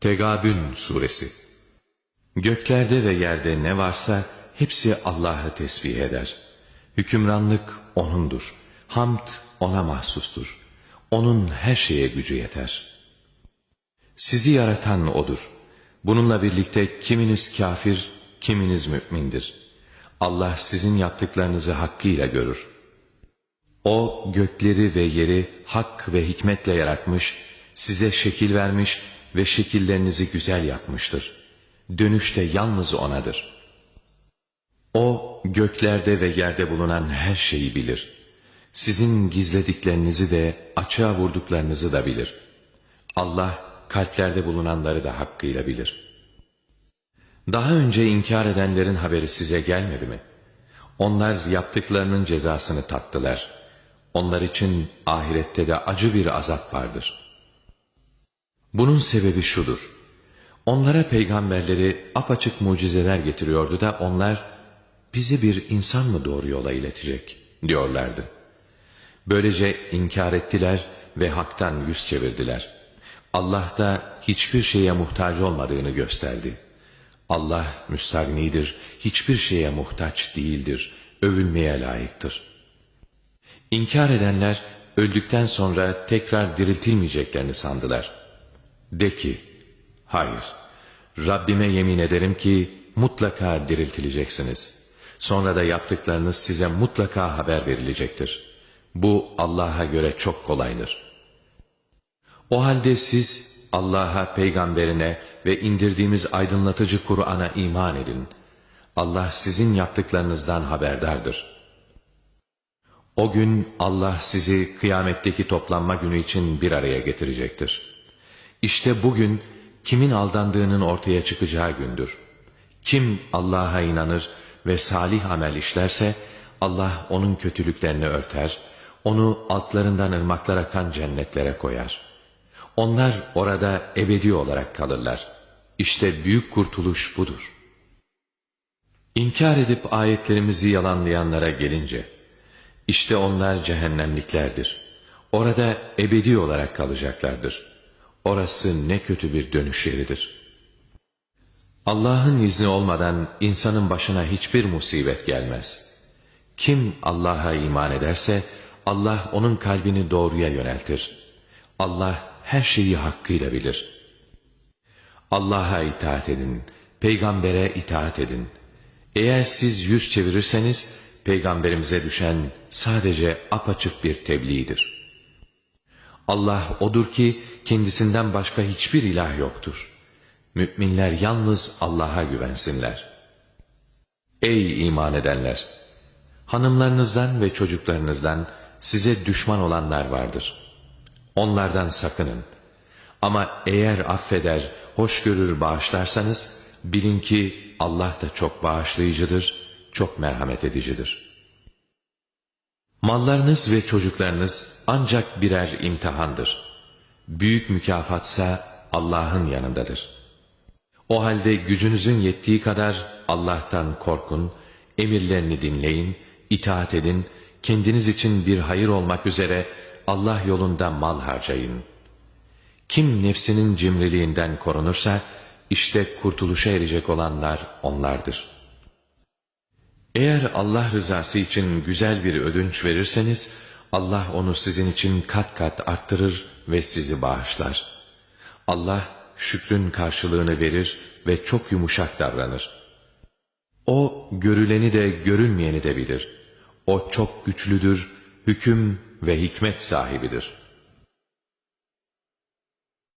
Tegabün Suresi Göklerde ve yerde ne varsa hepsi Allah'ı tesbih eder. Hükümranlık O'nundur. Hamd O'na mahsustur. O'nun her şeye gücü yeter. Sizi yaratan O'dur. Bununla birlikte kiminiz kafir, kiminiz mümindir. Allah sizin yaptıklarınızı hakkıyla görür. O gökleri ve yeri hak ve hikmetle yaratmış, size şekil vermiş ve şekillerinizi güzel yapmıştır. Dönüş de yalnız O'nadır. O göklerde ve yerde bulunan her şeyi bilir. Sizin gizlediklerinizi de açığa vurduklarınızı da bilir. Allah kalplerde bulunanları da hakkıyla bilir. Daha önce inkar edenlerin haberi size gelmedi mi? Onlar yaptıklarının cezasını tattılar. Onlar için ahirette de acı bir azap vardır. Bunun sebebi şudur. Onlara peygamberleri apaçık mucizeler getiriyordu da onlar bizi bir insan mı doğru yola iletecek diyorlardı. Böylece inkar ettiler ve haktan yüz çevirdiler. Allah da hiçbir şeye muhtaç olmadığını gösterdi. Allah müstagnidir, hiçbir şeye muhtaç değildir, övülmeye layıktır. İnkar edenler öldükten sonra tekrar diriltilmeyeceklerini sandılar. De ki, hayır, Rabbime yemin ederim ki mutlaka diriltileceksiniz. Sonra da yaptıklarınız size mutlaka haber verilecektir. Bu Allah'a göre çok kolaydır. O halde siz Allah'a, peygamberine ve indirdiğimiz aydınlatıcı Kur'an'a iman edin. Allah sizin yaptıklarınızdan haberdardır. O gün Allah sizi kıyametteki toplanma günü için bir araya getirecektir. İşte bugün kimin aldandığının ortaya çıkacağı gündür. Kim Allah'a inanır ve salih amel işlerse Allah onun kötülüklerini örter, onu altlarından ırmaklar akan cennetlere koyar. Onlar orada ebedi olarak kalırlar. İşte büyük kurtuluş budur. İnkar edip ayetlerimizi yalanlayanlara gelince, işte onlar cehennemliklerdir. Orada ebedi olarak kalacaklardır. Orası ne kötü bir dönüş yeridir. Allah'ın izni olmadan insanın başına hiçbir musibet gelmez. Kim Allah'a iman ederse Allah onun kalbini doğruya yöneltir. Allah her şeyi hakkıyla bilir. Allah'a itaat edin, peygambere itaat edin. Eğer siz yüz çevirirseniz peygamberimize düşen sadece apaçık bir tebliğdir. Allah odur ki kendisinden başka hiçbir ilah yoktur. Müminler yalnız Allah'a güvensinler. Ey iman edenler! Hanımlarınızdan ve çocuklarınızdan size düşman olanlar vardır. Onlardan sakının. Ama eğer affeder, hoş görür, bağışlarsanız bilin ki Allah da çok bağışlayıcıdır, çok merhamet edicidir. Mallarınız ve çocuklarınız ancak birer imtihandır. Büyük mükafatsa Allah'ın yanındadır. O halde gücünüzün yettiği kadar Allah'tan korkun, emirlerini dinleyin, itaat edin, kendiniz için bir hayır olmak üzere Allah yolunda mal harcayın. Kim nefsinin cimriliğinden korunursa, işte kurtuluşa erecek olanlar onlardır. Eğer Allah rızası için güzel bir ödünç verirseniz, Allah onu sizin için kat kat arttırır ve sizi bağışlar. Allah şükrün karşılığını verir ve çok yumuşak davranır. O görüleni de görünmeyeni de bilir. O çok güçlüdür, hüküm ve hikmet sahibidir.''